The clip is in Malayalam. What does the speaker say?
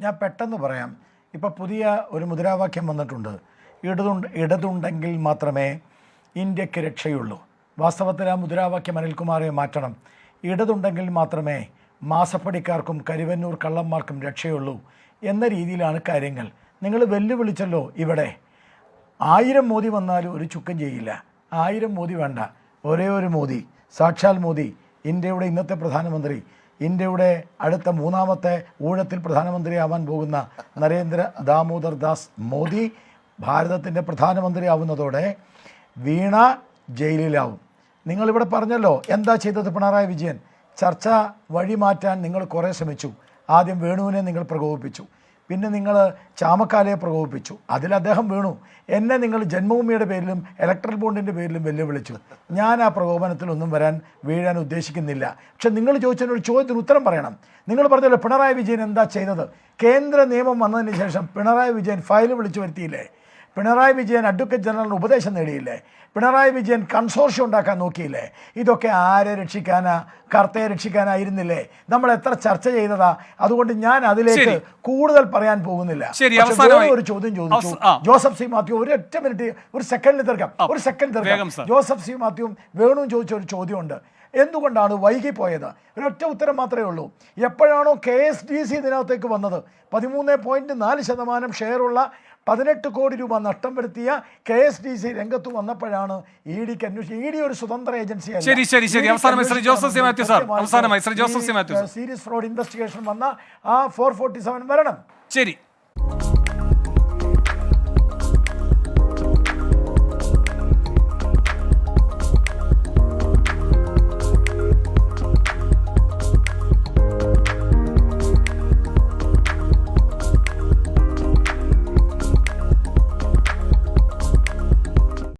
ഞാൻ പെട്ടെന്ന് പറയാം. ഇപ്പോൾ പുതിയ ഒരു മുദ്രാവാക്യം വന്നിട്ടുണ്ട്. ഇടതുണ്ട് ഇടതുണ്ടെങ്കിൽ മാത്രമേ ഇന്ത്യയ്ക്ക് രക്ഷയുള്ളൂ. വാസ്തവത്തിൽ ആ മുദ്രാവാക്യം അനിൽകുമാറെ മാറ്റണം. ഇടതുണ്ടെങ്കിൽ മാത്രമേ മാസപ്പടിക്കാർക്കും കരുവന്നൂർ കള്ളന്മാർക്കും രക്ഷയുള്ളൂ എന്ന രീതിയിലാണ് കാര്യങ്ങൾ. നിങ്ങൾ വെല്ലുവിളിച്ചല്ലോ ഇവിടെ. ആയിരം മോദി വന്നാലും ഒരു ചുക്കം ചെയ്യില്ല. ആയിരം മോദി വേണ്ട. ഒരേ ഒരു മോദി സാക്ഷാൽ മോദി ഇന്ത്യയുടെ ഇന്നത്തെ പ്രധാനമന്ത്രി ഇന്ത്യയുടെ അടുത്ത മൂന്നാമത്തെ ഊഴത്തിൽ പ്രധാനമന്ത്രിയാവാൻ പോകുന്ന നരേന്ദ്ര ദാമോദർ ദാസ് മോദി ഭാരതത്തിന്റെ പ്രധാനമന്ത്രിയാവുന്നതോടെ വീണ ജയിലിലാവും. നിങ്ങളിവിടെ പറഞ്ഞല്ലോ എന്താ ചെയ്തത് പിണറായി വിജയൻ? ചർച്ച വഴി മാറ്റാൻ നിങ്ങൾ കുറേ ശ്രമിച്ചു. ആദ്യം വേണുവിനെ നിങ്ങൾ പ്രകോപിപ്പിച്ചു. പിന്നെ നിങ്ങൾ ചാമക്കാലയെ പ്രകോപിപ്പിച്ചു. അതിൽ അദ്ദേഹം വീണു. എന്നെ നിങ്ങൾ ജന്മഭൂമിയുടെ പേരിലും ഇലക്ട്രൽ ബോണ്ടിന്റെ പേരിലും വെല്ലുവിളിച്ചു. ഞാൻ ആ പ്രകോപനത്തിലൊന്നും വരാൻ വീഴാൻ ഉദ്ദേശിക്കുന്നില്ല. പക്ഷെ നിങ്ങൾ ചോദിച്ചതിനൊരു ചോദ്യത്തിന് ഉത്തരം പറയണം. നിങ്ങൾ പറഞ്ഞല്ലോ പിണറായി വിജയൻ എന്താ ചെയ്തത്? കേന്ദ്ര നിയമം വന്നതിന് ശേഷം പിണറായി വിജയൻ ഫയൽ വിളിച്ചു വരുത്തിയില്ലേ? പിണറായി വിജയൻ അഡ്വക്കേറ്റ് ജനറലിന് ഉപദേശം നേടിയില്ലേ? പിണറായി വിജയൻ കൺസോർഷ്യം ഉണ്ടാക്കാൻ നോക്കിയില്ലേ? ഇതൊക്കെ ആരെ രക്ഷിക്കാനാ? കർത്തയെ രക്ഷിക്കാനായിരുന്നില്ലേ? നമ്മൾ എത്ര ചർച്ച ചെയ്തതാ? അതുകൊണ്ട് ഞാൻ അതിലേക്ക് കൂടുതൽ പറയാൻ പോകുന്നില്ല. ഒരു ചോദ്യം ചോദിച്ചു. ജോസഫ് സി മാത്യു ഒരു ഒറ്റ മിനിറ്റ് ഒരു സെക്കൻഡിൽ തീർക്കാം. ഒരു സെക്കൻഡ് തീർക്കാം. ജോസഫ് സി മാത്യുവും വേണുവും ചോദിച്ച ഒരു ചോദ്യമുണ്ട്. എന്തുകൊണ്ടാണ് വൈകിപ്പോയത്? ഒരൊറ്റ ഉത്തരം മാത്രമേ ഉള്ളൂ. എപ്പോഴാണോ കെ എസ് ഡി സി ഇതിനകത്തേക്ക് വന്നത്? പതിമൂന്ന് പോയിന്റ് നാല് ശതമാനം ഷെയറുള്ള പതിനെട്ട് കോടി രൂപ നഷ്ടം വരുത്തിയ കെ എസ് ഡി സി രംഗത്ത് വന്നപ്പോഴാണ് ഇ ഡിക്ക് അന്വേഷിച്ചത് ഇ ഡി ഒരു സ്വതന്ത്ര ഏജൻസി ശരി, ശരി, ശരി. അവസാനമായി Shri Joseph C. Mathew sir. അവസാനമായി Shri Joseph C. Mathew fraud investigation വന്ന ആ ഫോർ ഫോർട്ടി സെവൻ വരണം. ശരി.